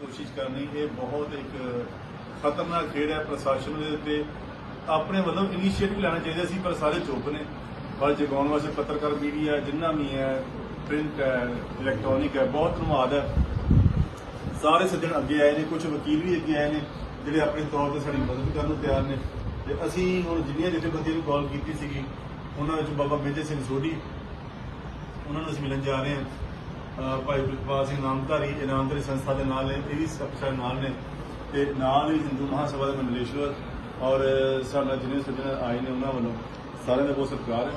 ਕੋਸ਼ਿਸ਼ ਕਰਨੀ, ਇਹ ਬਹੁਤ ਇੱਕ ਖਤਰਨਾਕ ਖੇਡ ਹੈ ਪ੍ਰਸ਼ਾਸਨ ਦੇ ਉੱਤੇ। ਆਪਣੇ ਵੱਲੋਂ ਇਨੀਸ਼ੀਏਟਿਵ ਲੈਣਾ ਚਾਹੀਦਾ ਸੀ, ਪਰ ਸਾਰੇ ਚੁੱਪ ਨੇ। ਪਰ ਜਗਾਉਣ ਵਾਸਤੇ ਪੱਤਰਕਾਰ ਮੀਡੀਆ ਜਿੰਨਾ ਵੀ ਹੈ ਪ੍ਰਿੰਟ ਹੈ ਇਲੈਕਟ੍ਰੋਨਿਕ ਹੈ, ਬਹੁਤ ਧੰਨਵਾਦ ਹੈ। ਸਾਰੇ ਸੱਜਣ ਅੱਗੇ ਆਏ ਨੇ ਕੁਝ ਵਕੀਲ ਵੀ ਅੱਗੇ ਆਏ ਨੇ, ਜਿਹੜੇ ਆਪਣੇ ਤੌਰ ਤੇ ਸਾਡੀ ਮਦਦ ਕਰਨ ਨੂੰ ਤਿਆਰ ਨੇ। ਤੇ ਅਸੀਂ ਹੁਣ ਜਿੰਨੀਆਂ ਜਥੇਬੰਦੀਆਂ ਨੂੰ ਕਾਲ ਕੀਤੀ ਸੀਗੀ, ਉਹਨਾਂ ਵਿੱਚ ਬਾਬਾ ਮੇਜਰ ਸਿੰਘ ਸੋਢੀ, ਉਹਨਾਂ ਨੂੰ ਅਸੀਂ ਮਿਲਣ ਜਾ ਰਹੇ ਹਾਂ। ਭਾਈ ਪ੍ਰਿਤਪਾਲ ਸਿੰਘ ਨਾਮਧਾਰੀ ਇਨਾਮਦਾਰੀ ਸੰਸਥਾ ਦੇ ਨਾਲ ਨੇ, ਇਹ ਵੀ ਸਭ ਨਾਲ ਨੇ। ਤੇ ਨਾਲ ਹੀ ਹਿੰਦੂ ਮਹਾਸਭਾ ਦੇ ਮੰਡਲੇਸ਼ਵਰ ਔਰ ਸਾਡਾ ਜਿੰਨੇ ਸੱਜਣ ਆਏ ਨੇ ਉਹਨਾਂ ਵੱਲੋਂ ਸਾਰਿਆਂ ਦਾ ਬਹੁਤ ਸਤਿਕਾਰ ਹੈ।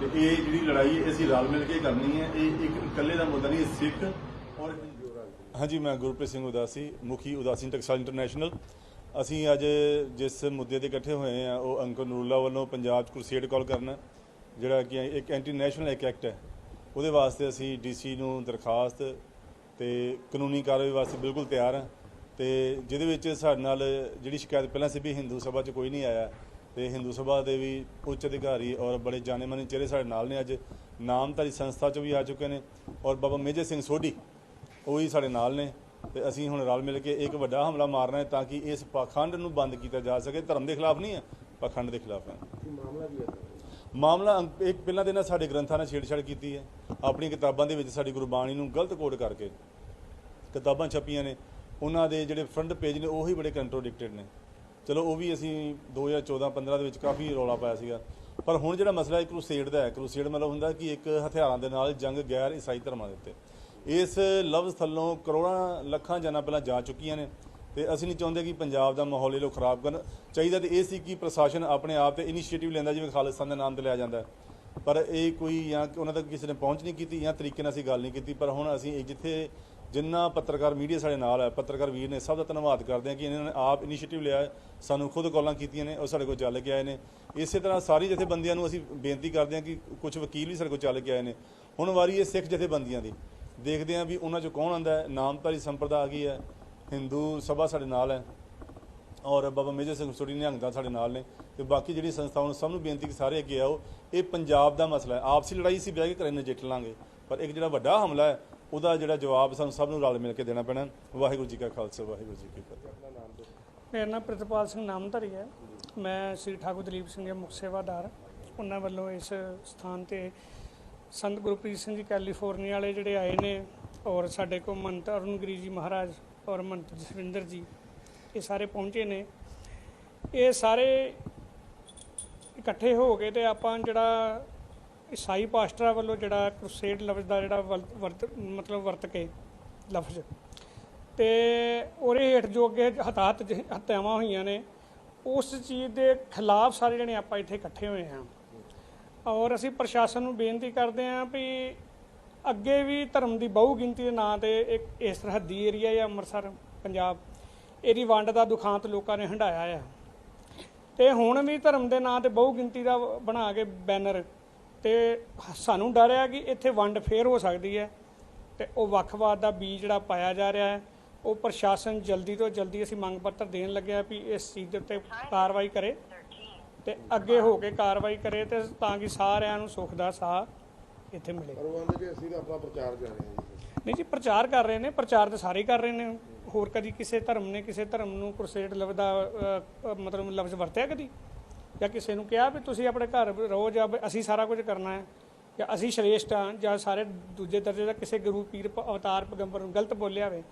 ਤੇ ਇਹ ਜਿਹੜੀ ਲੜਾਈ ਅਸੀਂ ਰਲ ਮਿਲ ਕੇ ਕਰਨੀ ਹੈ। ਇਹ ਇੱਕ ਇਕੱਲੇ ਦਾ ਮੁੱਦਾ ਨਹੀਂ ਸਿੱਖ ਔਰ ਹਿੰਦੂ ਹਾਂਜੀ, ਮੈਂ ਗੁਰਪ੍ਰੀਤ ਸਿੰਘ ਉਦਾਸੀ, ਮੁਖੀ ਉਦਾਸੀ ਟਕਸਾਲ ਇੰਟਰਨੈਸ਼ਨਲ। ਅਸੀਂ ਅੱਜ ਜਿਸ ਮੁੱਦੇ ਤੇ ਇਕੱਠੇ ਹੋਏ ਆ ਉਹ ਅੰਕਰ ਨੂਰੁੱਲਾ ਵੱਲੋਂ ਪੰਜਾਬ 'ਚ ਕ੍ਰੂਸੇਡ ਕਾਲ ਕਰਨਾ, ਜਿਹੜਾ ਕਿ ਇੱਕ ਐਂਟੀ ਇੱਕ ਐਕਟ ਹੈ। ਉਹਦੇ ਵਾਸਤੇ ਅਸੀਂ ਡੀਸੀ ਨੂੰ ਦਰਖਾਸਤ ਤੇ ਕਾਨੂੰਨੀ ਕਾਰਵਾਈ ਵਾਸਤੇ ਬਿਲਕੁਲ ਤਿਆਰ ਹਾਂ। ਤੇ ਜਿਹਦੇ ਵਿੱਚ ਸਾਡੇ ਨਾਲ ਜਿਹੜੀ ਸ਼ਿਕਾਇਤ ਪਹਿਲਾਂ ਸੀ ਵੀ ਹਿੰਦੂ ਸਭਾ 'ਚ ਕੋਈ ਨਹੀਂ ਆਇਆ, ਤੇ ਹਿੰਦੂ ਸਭਾ ਦੇ ਵੀ ਉੱਚ ਅਧਿਕਾਰੀ ਔਰ ਬੜੇ ਜਾਣੇ-ਮਾਨੇ ਚਿਹਰੇ ਸਾਡੇ ਨਾਲ ਨੇ ਅੱਜ। ਨਾਮਧਾਰੀ ਸੰਸਥਾ 'ਚ ਵੀ ਆ ਚੁੱਕੇ ਨੇ ਔਰ ਬਾਬਾ ਮੇਜਰ ਸਿੰਘ ਸੋਢੀ, ਉਹ ਹੀ ਸਾਡੇ ਨਾਲ ਨੇ। ਤੇ ਅਸੀਂ ਹੁਣ ਰਲ ਮਿਲ ਕੇ ਇੱਕ ਵੱਡਾ ਹਮਲਾ ਮਾਰਨਾ ਹੈ ਤਾਂ ਕਿ ਇਸ ਪਾਖੰਡ ਨੂੰ ਬੰਦ ਕੀਤਾ ਜਾ ਸਕੇ। ਧਰਮ ਦੇ ਖਿਲਾਫ ਨਹੀਂ ਹੈ, ਪਾਖੰਡ ਦੇ ਖਿਲਾਫ ਹੈ। ਮਾਮਲਾ ਅੰਕ- ਇੱਕ ਪਹਿਲਾਂ ਦੇ ਨਾਲ ਸਾਡੇ ਗ੍ਰੰਥਾਂ ਨਾਲ ਛੇੜਛਾੜ ਕੀਤੀ ਹੈ। ਆਪਣੀ ਕਿਤਾਬਾਂ ਦੇ ਵਿੱਚ ਸਾਡੀ ਗੁਰਬਾਣੀ ਨੂੰ ਗਲਤ ਕੋਡ ਕਰਕੇ ਕਿਤਾਬਾਂ ਛਪੀਆਂ ਨੇ। ਉਹਨਾਂ ਦੇ ਜਿਹੜੇ ਫਰੰਟ ਪੇਜ ਨੇ, ਉਹੀ ਬੜੇ ਕੰਟਰੋਡਿਕਟਡ ਨੇ। ਚਲੋ, ਉਹ ਵੀ ਅਸੀਂ 2014 15 ਦੇ ਵਿੱਚ ਕਾਫੀ ਰੌਲਾ ਪਾਇਆ ਸੀਗਾ। ਪਰ ਹੁਣ ਜਿਹੜਾ ਮਸਲਾ ਹੈ ਕਰੂਸੇਡ ਦਾ ਹੈ ਕਰੂਸੇਡ ਮਤਲਬ ਹੁੰਦਾ ਕਿ ਇੱਕ ਹਥਿਆਰਾਂ ਦੇ ਨਾਲ ਜੰਗ ਗੈਰ ਈਸਾਈ ਧਰਮਾਂ ਦੇ ਉੱਤੇ। ਇਸ ਲਫ਼ਜ਼ ਥੱਲੋਂ ਕਰੋੜਾਂ, ਲੱਖਾਂ ਜਾਨਾਂ ਪਹਿਲਾਂ ਜਾ ਚੁੱਕੀਆਂ ਨੇ। ਤੇ ਅਸੀਂ ਨਹੀਂ ਚਾਹੁੰਦੇ ਕਿ ਪੰਜਾਬ ਦਾ ਮਾਹੌਲ ਇਹ ਲੋਕ ਖਰਾਬ ਕਰਨ। ਚਾਹੀਦਾ ਤੇ ਇਹ ਸੀ ਕਿ ਪ੍ਰਸ਼ਾਸਨ ਆਪਣੇ ਆਪ ਤੇ ਇਨੀਸ਼ੀਏਟਿਵ ਲੈਂਦਾ, ਜਿਵੇਂ ਖਾਲਿਸਤਾਨ ਦਾ ਨਾਮ ਤੇ ਲਿਆ ਜਾਂਦਾ। ਪਰ ਇਹ ਕੋਈ ਜਾਂ ਉਹਨਾਂ ਤੱਕ ਕਿਸੇ ਨੇ ਪਹੁੰਚ ਨਹੀਂ ਕੀਤੀ ਜਾਂ ਤਰੀਕੇ ਨਾਲ ਅਸੀਂ ਗੱਲ ਨਹੀਂ ਕੀਤੀ। ਪਰ ਹੁਣ ਅਸੀਂ ਜਿੱਥੇ ਜਿੰਨਾ ਪੱਤਰਕਾਰ ਮੀਡੀਆ ਸਾਡੇ ਨਾਲ ਹੈ, ਪੱਤਰਕਾਰ ਵੀਰ ਨੇ ਸਭ ਦਾ ਧੰਨਵਾਦ ਕਰਦੇ ਹਾਂ ਕਿ ਇਹਨਾਂ ਨੇ ਆਪ ਇਨੀਸ਼ੀਏਟਿਵ ਲਿਆ ਸਾਨੂੰ ਖੁਦ ਕਾਲਾਂ ਕੀਤੀਆਂ ਨੇ ਉਹ ਸਾਡੇ ਕੋਲ ਚੱਲ ਕੇ ਆਏ ਨੇ। ਇਸੇ ਤਰ੍ਹਾਂ ਸਾਰੀ ਜਥੇਬੰਦੀਆਂ ਨੂੰ ਅਸੀਂ ਬੇਨਤੀ ਕਰਦੇ ਹਾਂ ਕਿ ਕੁਝ ਵਕੀਲ ਵੀ ਸਾਡੇ ਕੋਲ ਚੱਲ ਕੇ ਆਏ ਨੇ। ਹੁਣ ਵਾਰੀ ਇਹ ਸਿੱਖ ਜਥੇਬੰਦੀਆਂ ਦੀ। ਦੇਖਦੇ ਹਾਂ ਵੀ ਉਹਨਾਂ ਚੋਂ ਕੌਣ ਆਂਦਾ ਹੈ, ਨਾਮਧਾਰੀ ਸੰਪਰਦਾ ਆ ਗਈ ਹੈ। ਹਿੰਦੂ ਸਭਾ ਸਾਡੇ ਨਾਲ ਹੈ ਔਰ ਬਾਬਾ ਮੇਜਰ ਸਿੰਘ ਸੋਢੀ ਨਿਹੰਗਦਾ ਸਾਡੇ ਨਾਲ ਨੇ ਤੇ ਬਾਕੀ ਜਿਹੜੀ ਸੰਸਥਾਵਾਂ ਨੂੰ ਸਭ ਨੂੰ ਬੇਨਤੀ ਕਿ ਸਾਰੇ ਅੱਗੇ ਆਓ। ਇਹ ਪੰਜਾਬ ਦਾ ਮਸਲਾ ਹੈ। ਆਪਸੀ ਲੜਾਈ ਸੀ ਬਹਿ ਕੇ ਘਰੇ ਨਜਿੱਠ ਲਾਂਗੇ। ਪਰ ਇੱਕ ਜਿਹੜਾ ਵੱਡਾ ਹਮਲਾ ਹੈ ਉਹਦਾ ਜਿਹੜਾ ਜਵਾਬ ਸਾਨੂੰ ਸਭ ਨੂੰ ਰਲ ਮਿਲ ਕੇ ਦੇਣਾ ਪੈਣਾ ਵਾਹਿਗੁਰੂ ਜੀ ਕਾ ਖਾਲਸਾ ਵਾਹਿਗੁਰੂ ਜੀ ਕੀ ਫਤਿਹ। ਮੇਰਾ ਨਾਮ ਪ੍ਰਿਤਪਾਲ ਸਿੰਘ ਨਾਮਧਾਰੀ ਹੈ। ਮੈਂ ਸ੍ਰੀ ਠਾਕੁਰ ਦਲੀਪ ਸਿੰਘ ਦੇ ਮੁੱਖ ਸੇਵਾਦਾਰ ਉਹਨਾਂ ਵੱਲੋਂ ਇਸ ਸਥਾਨ ਤੇ ਸੰਤ ਗੁਰਪ੍ਰੀਤ ਸਿੰਘ ਜੀ ਕੈਲੀਫੋਰਨੀਆ ਵਾਲੇ ਜਿਹੜੇ ਆਏ ਨੇ ਔਰ ਸਾਡੇ ਕੋਲ ਮੰਤ ਅਰੁਣਗਿਰੀ ਜੀ ਮਹਾਰਾਜ ਔਰ ਮੰਤ ਜਸਵਿੰਦਰ ਜੀ, ਇਹ ਸਾਰੇ ਪਹੁੰਚੇ ਨੇ। ਇਹ ਸਾਰੇ ਇਕੱਠੇ ਹੋ ਕੇ ਤੇ ਆਪਾਂ ਜਿਹੜਾ ਈਸਾਈ ਪਾਸਟਰਾਂ ਵੱਲੋਂ ਜਿਹੜਾ ਕ੍ਰੂਸੇਡ ਲਫ਼ਜ਼ ਦਾ ਜਿਹੜਾ ਵਲ- ਵਰਤ, ਮਤਲਬ ਵਰਤ ਕੇ ਲਫ਼ਜ਼। ਤੇ ਉਹਦੇ ਹੇਠ ਜੋ ਅੱਗੇ ਹਤਾਹਤ ਜ- ਹੋਈਆਂ ਨੇ, ਉਸ ਚੀਜ਼ ਦੇ ਖਿਲਾਫ ਸਾਰੇ ਜਣੇ ਆਪਾਂ ਇੱਥੇ ਇਕੱਠੇ ਹੋਏ ਹਾਂ। ਔਰ ਅਸੀਂ ਪ੍ਰਸ਼ਾਸਨ ਨੂੰ ਬੇਨਤੀ ਕਰਦੇ ਹਾਂ ਵੀ ਅੱਗੇ ਵੀ ਧਰਮ ਦੀ ਬਹੁ ਗਿਣਤੀ ਦੇ ਨਾਂ ਤੇ ਇੱਕ ਇਸ ਸਰਹੱਦੀ ਏਰੀਆ ਹੈ ਅੰਮ੍ਰਿਤਸਰ, ਪੰਜਾਬ, ਇਹਦੀ ਵੰਡ ਦਾ ਦੁਖਾਂਤ ਲੋਕਾਂ ਨੇ ਹੰਢਾਇਆ ਆ। ਤੇ ਹੁਣ ਵੀ ਧਰਮ ਦੇ ਨਾਂ ਤੇ ਬਹੁ ਗਿਣਤੀ ਦਾ ਬਣਾ ਕੇ ਬੈਨਰ ਤੇ ਸਾਨੂੰ ਡਰ ਹੈ ਕਿ ਇੱਥੇ ਵੰਡ ਫੇਰ ਹੋ ਸਕਦੀ ਹੈ ਤੇ ਉਹ ਵੱਖਵਾਦ ਦਾ ਬੀਜ ਜਿਹੜਾ ਪਾਇਆ ਜਾ ਰਿਹਾ ਹੈ, ਉਹ ਪ੍ਰਸ਼ਾਸਨ ਜਲਦੀ ਤੋਂ ਜਲਦੀ ਅਸੀਂ ਮੰਗ ਪੱਤਰ ਦੇਣ ਲੱਗਿਆ ਵੀ ਇਸ ਚੀਜ਼ ਦੇ ਉੱਤੇ ਕਾਰਵਾਈ ਕਰੇ ਤੇ ਅੱਗੇ ਹੋ ਕੇ ਕਾਰਵਾਈ ਕਰੇ ਤੇ ਤਾਂ ਕਿ ਸਾਰਿਆਂ ਨੂੰ ਸੁੱਖ ਦਾ ਸਾਹ ਇੱਥੇ ਮਿਲੇ। ਪਰ ਉਹ ਆਂਦੇ ਕਿ ਅਸੀਂ ਤਾਂ ਆਪਣਾ ਪ੍ਰਚਾਰ ਕਰ ਰਹੇ ਹਾਂ ਜੀ। ਨਹੀਂ ਜੀ ਪ੍ਰਚਾਰ ਕਰ ਰਹੇ ਨੇ ਪ੍ਰਚਾਰ ਤਾਂ ਸਾਰੇ ਕਰ ਰਹੇ ਨੇ। ਹੋਰ ਕਦੀ ਕਿਸੇ ਧਰਮ ਨੇ ਕਿਸੇ ਧਰਮ ਨੂੰ ਕ੍ਰੂਸੇਡ ਲਫ਼ਜ਼ ਦਾ ਅ, ਅ, ਮਤਲਬ ਲਫ਼ਜ਼ ਵਰਤਿਆ ਕਦੀ? ਜਾਂ ਕਿਸੇ ਨੂੰ ਕਿਹਾ ਵੀ ਤੁਸੀਂ ਆਪਣੇ ਘਰ ਰਹੋ ਜਾਂ ਵੀ ਅਸੀਂ ਸਾਰਾ ਕੁਝ ਕਰਨਾ ਹੈ ਜਾਂ ਅਸੀਂ ਸ਼੍ਰੇਸ਼ਟ ਹਾਂ ਜਾਂ ਸਾਰੇ ਦੂਜੇ ਦਰਜੇ ਦਾ ਕਿਸੇ ਗੁਰੂ ਪੀਰ ਪ- ਅਵਤਾਰ ਪੈਗੰਬਰ ਨੂੰ ਗਲਤ ਬੋਲਿਆ ਹੋਵੇ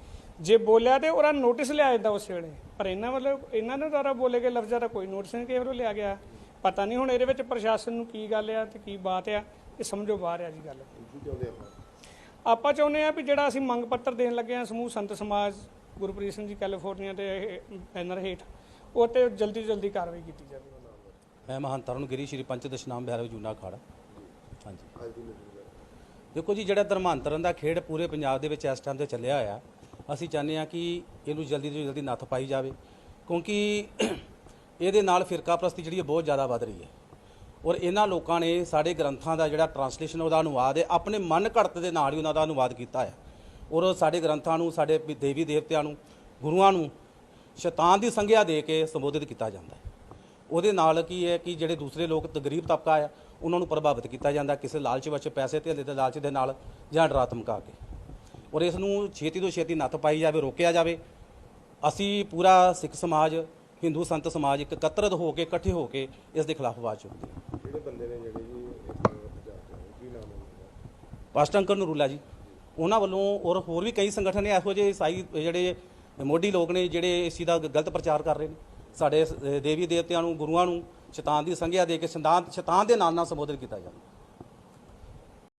ਜੇ ਬੋਲਿਆ ਤੇ ਉਹਦਾ ਨੋਟਿਸ ਲਿਆ ਜਾਂਦਾ ਉਸ ਵੇਲੇ। ਪਰ ਇਹਨਾਂ ਵੱਲੋਂ ਇਹਨਾਂ ਨੇ ਦੁਆਰਾ ਬੋਲੇ ਗਏ ਲਫ਼ਜ਼ਾਂ ਦਾ ਕੋਈ ਨੋਟਿਸ ਨਹੀਂ ਕਿਸੇ ਵੱਲੋਂ ਲਿਆ ਗਿਆ। ਪਤਾ ਨਹੀਂ ਹੁਣ ਇਹਦੇ ਵਿੱਚ ਪ੍ਰਸ਼ਾਸਨ ਨੂੰ ਕੀ ਗੱਲ ਆ ਤੇ ਕੀ ਬਾਤ ਆ। ਇਹ ਸਮਝੋ ਬਾਹਰ ਆ ਜੀ ਗੱਲ। ਆਪਾਂ? ਚਾਹੁੰਦੇ ਆ ਵੀ ਜਿਹੜਾ ਅਸੀਂ ਮੰਗ ਪੱਤਰ ਦੇਣ ਲੱਗੇ ਆ ਸਮੂਹ ਸੰਤ ਸਮਾਜ ਗੁਰਪ੍ਰੀਤ ਸਿੰਘ ਜੀ ਕੈਲੀਫੋਰਨੀਆ ਦੇ ਇਹ ਬੈਨਰ ਹੇਠ ਉਹ ਤੇ ਜਲਦੀ ਤੋਂ ਜਲਦੀ ਕਾਰਵਾਈ ਕੀਤੀ ਜਾਵੇ। ਮੈਂ ਮਹੰਤ ਅਰੁਣਗਿਰੀ ਸ਼੍ਰੀ ਪੰਚ ਦਸ਼ਨਾਮ ਬਿਹਾਰ ਜੂਨਾ ਅਖਾੜਾ ਹਾਂਜੀ। ਦੇਖੋ ਜੀ ਜਿਹੜਾ ਧਰਮਾਂਤਰਨ ਦਾ ਖੇਡ ਪੂਰੇ ਪੰਜਾਬ ਦੇ ਵਿੱਚ ਇਸ ਟਾਈਮ ਤੇ ਚੱਲਿਆ ਹੋਇਆ ਅਸੀਂ ਚਾਹੁੰਦੇ ਹਾਂ ਕਿ ਇਹਨੂੰ ਜਲਦੀ ਤੋਂ ਜਲਦੀ ਨੱਥ ਪਾਈ ਜਾਵੇ ਕਿਉਂਕਿ ਇਹਦੇ ਨਾਲ ਫਿਰਕਾ ਪ੍ਰਸਤੀ ਜਿਹੜੀ ਹੈ ਬਹੁਤ ਜ਼ਿਆਦਾ ਵੱਧ ਰਹੀ ਹੈ। ਔਰ ਇਹਨਾਂ ਲੋਕਾਂ ਨੇ ਸਾਡੇ ਗ੍ਰੰਥਾਂ ਦਾ ਜਿਹੜਾ ਟਰਾਂਸਲੇਸ਼ਨ ਉਹਦਾ ਅਨੁਵਾਦ ਹੈ। ਆਪਣੇ ਮਨ ਘੜਤ ਦੇ ਨਾਲ ਹੀ ਉਹਨਾਂ ਦਾ ਅਨੁਵਾਦ ਕੀਤਾ ਹੈ। ਔਰ ਸਾਡੇ ਗ੍ਰੰਥਾਂ ਨੂੰ, ਸਾਡੇ ਦੇਵੀ ਦੇਵਤਿਆਂ ਨੂੰ, ਗੁਰੂਆਂ ਨੂੰ ਸ਼ੈਤਾਨ ਦੀ ਸੰਗਿਆ ਦੇ ਕੇ ਸੰਬੋਧਿਤ ਕੀਤਾ ਜਾਂਦਾ ਹੈ। ਉਹਦੇ ਨਾਲ ਕੀ ਹੈ ਕਿ ਜਿਹੜੇ ਦੂਸਰੇ ਲੋਕ ਗਰੀਬ ਤਬਕਾ ਆ ਉਹਨਾਂ ਨੂੰ ਪ੍ਰਭਾਵਿਤ ਕੀਤਾ ਜਾਂਦਾ ਕਿਸੇ ਲਾਲਚ ਵਿੱਚ ਪੈਸੇ ਧੇਲੇ ਦੇ ਲਾਲਚ ਦੇ ਨਾਲ ਜਾਂ ਡਰਾ ਧਮਕਾ ਕੇ। ਔਰ ਇਸ ਨੂੰ ਛੇਤੀ ਤੋਂ ਛੇਤੀ ਨੱਥ ਪਾਈ ਜਾਵੇ, ਰੋਕਿਆ ਜਾਵੇ। ਅਸੀਂ ਪੂਰਾ ਸਿੱਖ ਸਮਾਜ, ਹਿੰਦੂ ਸੰਤ ਸਮਾਜ ਇੱਕ ਇਕੱਤਰਤ ਹੋ ਕੇ, ਇਕੱਠੇ ਹੋ ਕੇ ਇਸ ਦੇ ਖਿਲਾਫ ਆਵਾਜ਼ ਚੁੱਕਦੇ ਹਾਂ ਜਿਹੜੇ ਬੰਦੇ ਨੇ ਜਿਹੜੇ ਜੀ ਇਸ ਤਰ੍ਹਾਂ ਦਾ ਪ੍ਰਚਾਰ ਕਰ ਰਹੇ ਕੀ ਨਾਮ ਹੈ ਉਹਨਾਂ ਦਾ ਪਾਸਟਰ ਅੰਕਲ ਨਰੂਲਾ ਜੀ। ਉਹਨਾਂ ਵੱਲੋਂ ਔਰ ਹੋਰ ਵੀ ਕਈ ਸੰਗਠਨ ਨੇ ਇਹੋ ਜਿਹੇ ਈਸਾਈ ਜਿਹੜੇ ਮੋਢੀ ਲੋਕ ਨੇ, ਜਿਹੜੇ ਇਸ ਚੀਜ਼ ਦਾ ਗਲਤ ਪ੍ਰਚਾਰ ਕਰ ਰਹੇ ਨੇ। ਸਾਡੇ ਦੇਵੀ ਦੇਵਤਿਆਂ ਨੂੰ, ਗੁਰੂਆਂ ਨੂੰ ਸ਼ੈਤਾਨ ਦੀ ਸੰਗਿਆ ਦੇ ਕੇ ਸ਼ੈਤਾਨ ਸ਼ੈਤਾਨ ਦੇ ਨਾਮ ਨਾਲ ਸੰਬੋਧਿਤ ਕੀਤਾ ਜਾਂਦਾ